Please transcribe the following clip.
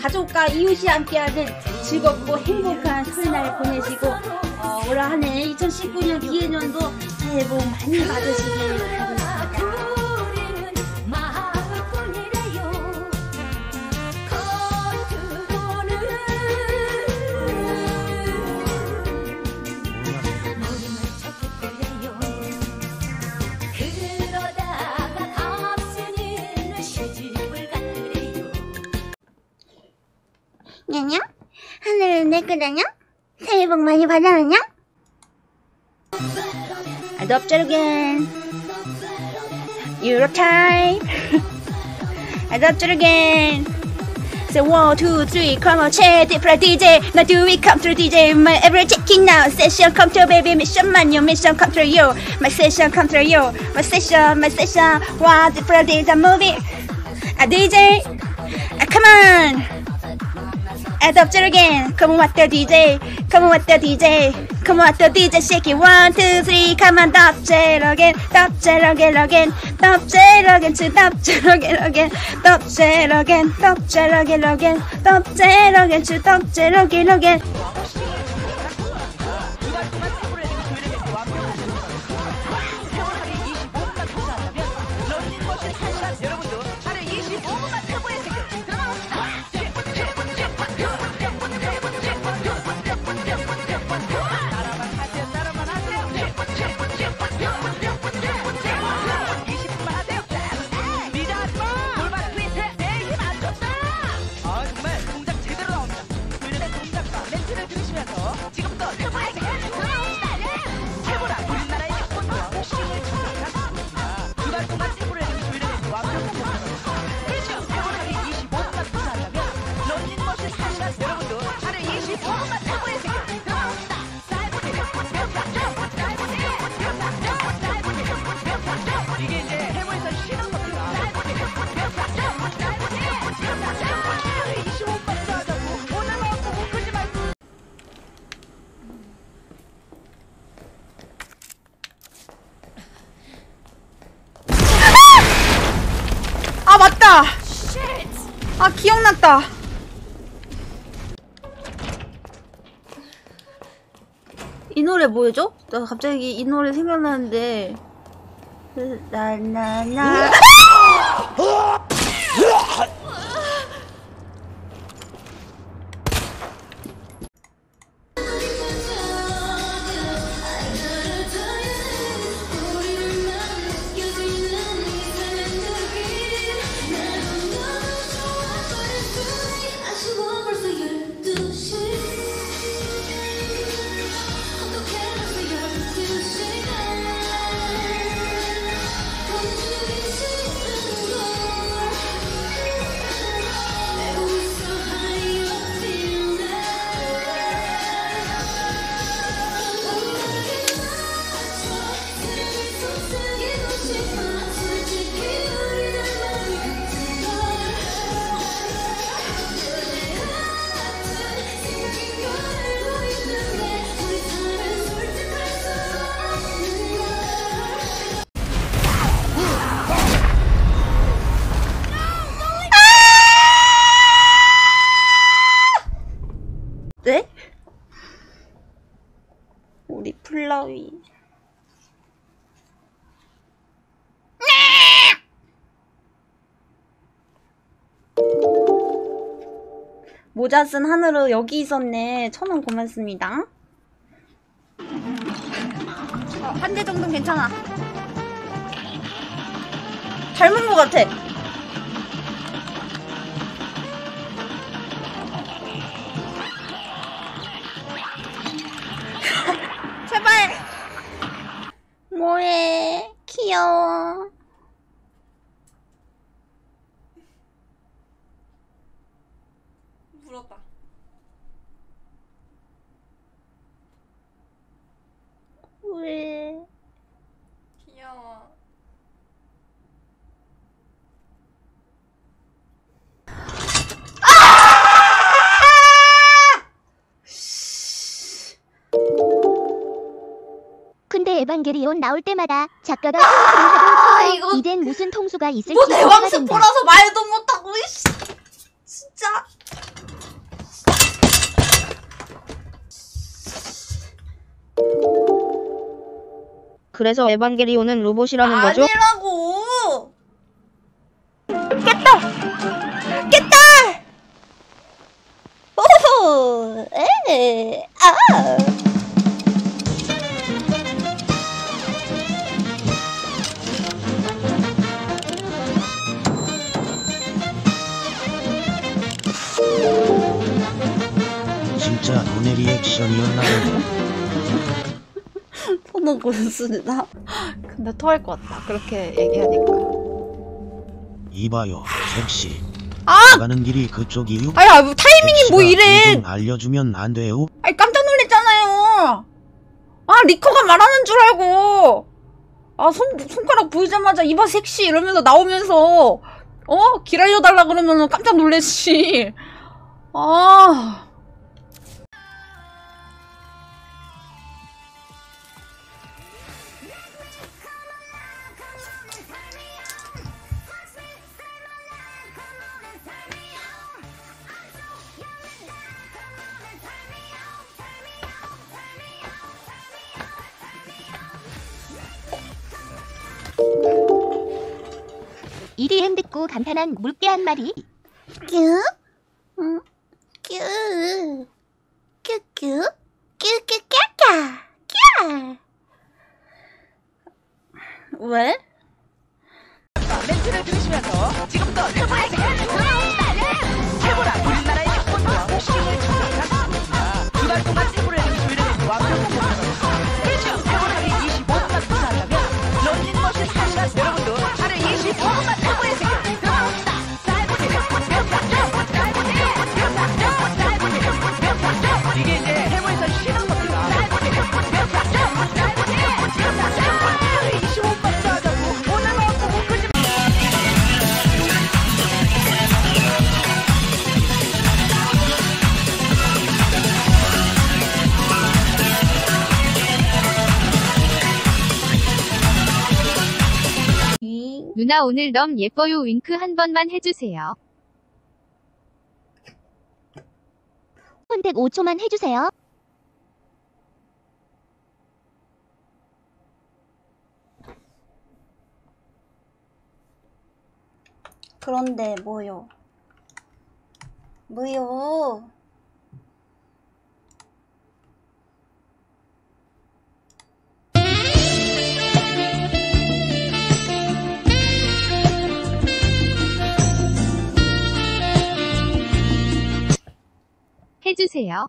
가족과 이웃이 함께하는 즐겁고 행복한 설날 보내시고 어, 올 한해 2019년 기해년도 새해 복 많이 받으시길 냐냐? 하늘은 내 거다냐? 새해 복 많이 받아라냐? Adopt again. Euro time. Adopt again. Say one, two, three, come on, check it for DJ. Now do we come through DJ? My every checking now. Session come through, baby. Mission man, your mission come through you. My session come through you. My session, my session. What the for DJ movie? A DJ. Ah, come on. Adopt again. Come on, what the DJ? Come on, what the DJ? Come on, what the DJ? Shake it. One, two, three. Come on, double again. Double again, again. Double again, to double again, again. Double again, double again, again. Double again, to double again, again. 들으시면서. 지금부터 아 기억났다. 이 노래 뭐였죠? 나 갑자기 이 노래 생각나는데 나나나 플라위 모자 쓴 하늘은 여기 있었네. 천 원 고맙습니다. 어, 한 대 정도는 괜찮아. 닮은 것 같아. 불었다. 왜? 귀여워. 근데 에반게리온 나올 때마다 작가가 큰 그림자도 아, 이거 이젠 무슨 통수가 있을지 뭐말 그래서 에반게리온은 로봇이라는 거죠? 아니라고. 깼다! 오호! 에! 아! 진짜 너네 리액션이었나 보 네. 포노 고수다. 근데 토할 것 같다. 그렇게 얘기하니까. 이봐요, 섹시. 아! 가는 길이 그쪽이요? 아니, 아, 뭐 타이밍이 뭐 이래! 좀 알려주면 안 돼요? 아니, 깜짝 놀랐잖아요! 아, 리커가 말하는 줄 알고! 아, 손, 손가락 보이자마자 이봐 섹시 이러면서 나오면서, 어? 길 알려달라 그러면 깜짝 놀랬지. 아. EDM 듣고 감탄한 물개 한 마리. 큐? 응? 큐. 큐큐. 큐큐큐큐. 큐. 왜? 멘트를 들으시면서 지금부터 누나 오늘 너무 예뻐요 윙크 한 번만 해주세요. 선택 5초만 해주세요. 그런데 뭐요? 뭐요? 해주세요.